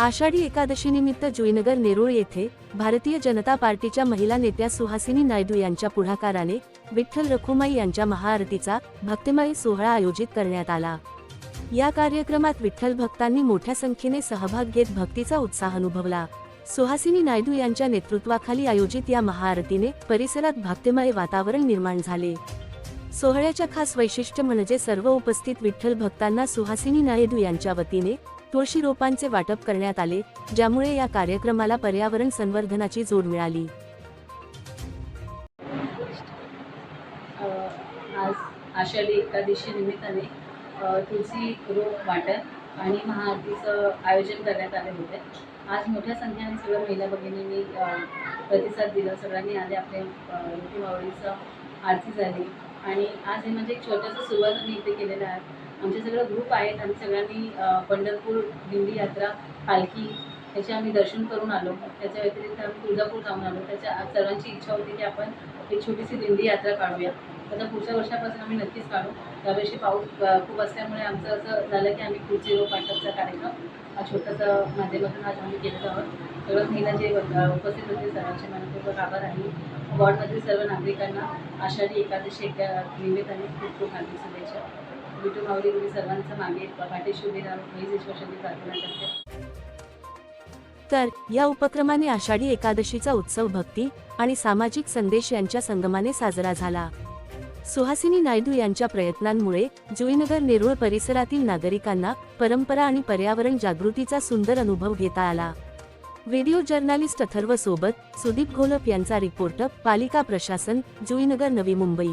आषाढी एकादशीनिमित्त जुईनगर नेरूळ येथे भारतीय जनता पार्टीच्या महिला नेत्या सुहासिनी नायडू यांच्या पुढाकाराने विठ्ठल रखुमाई यांच्या महाआरतीचा भक्तिमय सोहळा आयोजित करण्यात आला. या कार्यक्रमात विठ्ठल भक्तांनी मोठ्या संख्येने सहभाग घेत भक्तीचा उत्साह अनुभवला. सुहासिनी नायडू यांच्या नेतृत्वाखाली आयोजित या महाआरतीने परिसरात भक्तिमय वातावरण निर्माण झाले. सोहळ्याच्या खास वैशिष्ट्य म्हणजे सर्व उपस्थित विठ्ठल भक्तांना सुहासिनी नायडू यांच्या वतीने तुळशी रोपांचे वाटप करण्यात आले ज्यामुळे या कार्यक्रमाला पर्यावरण संवर्धनाची जोड मिळाली. आज आषाढी एकादशी निमित्ताने तुळशी रोप वाटप आणि महाआरतीचं आयोजन करण्यात आले होते. आज मोठ्या संख्येने सगळ्या महिला भगिनींनी प्रतिसाद दिला. सगळ्यांनी आले आपल्या अ, रोटी मावळीचं आरती झाली. आणि आज हे म्हणजे एक छोटंसं सुरुवात आम्ही इथे केलेलं आहे. आमचे सगळं ग्रुप आहेत आणि सगळ्यांनी पंढरपूर दिंडी यात्रा पालखी त्याचे आम्ही दर्शन करून आलो. त्याच्या व्यतिरिक्त आम्ही तुळजापूर जाऊन आलो. त्याच्या सर्वांची इच्छा होती की आपण एक छोटीशी दिंडी यात्रा काढूया. आता पुढच्या वर्षापासून आम्ही नक्कीच काढू. यावर्षी पाऊस खूप असल्यामुळे आमचं असं झालं की आम्ही पुढचे रोप वाटपचा कार्यक्रम हा छोटासा माध्यमातून आज आम्ही केलं आहोत सर्व महिला जे उपस्थित होते सर्वांचे मनपूर्वक आभार आहे वॉर्डमधील सर्व नागरिकांना आषाढी एकादशी एका निमित्ताने खूप खूप हार्दिक शुभेच्छा. विटू माऊली तुम्ही सर्वांचं मागे पाठीशी उभी राहून हीच प्रार्थना करते तर या उपक्रमाने आषाढी एकादशीचा उत्सव भक्ती आणि सामाजिक संदेश यांच्या संगमाने साजरा झाला. सुहासिनी नायडू यांच्या प्रयत्नांमुळे जुईनगर नेरूळ परिसरातील नागरिकांना परंपरा आणि पर्यावरण जागृतीचा सुंदर अनुभव घेता आला. व्हिडिओ जर्नालिस्ट अथर्व सोबत सुदीप घोलप यांचा रिपोर्ट पालिका प्रशासन जुईनगर नवी मुंबई.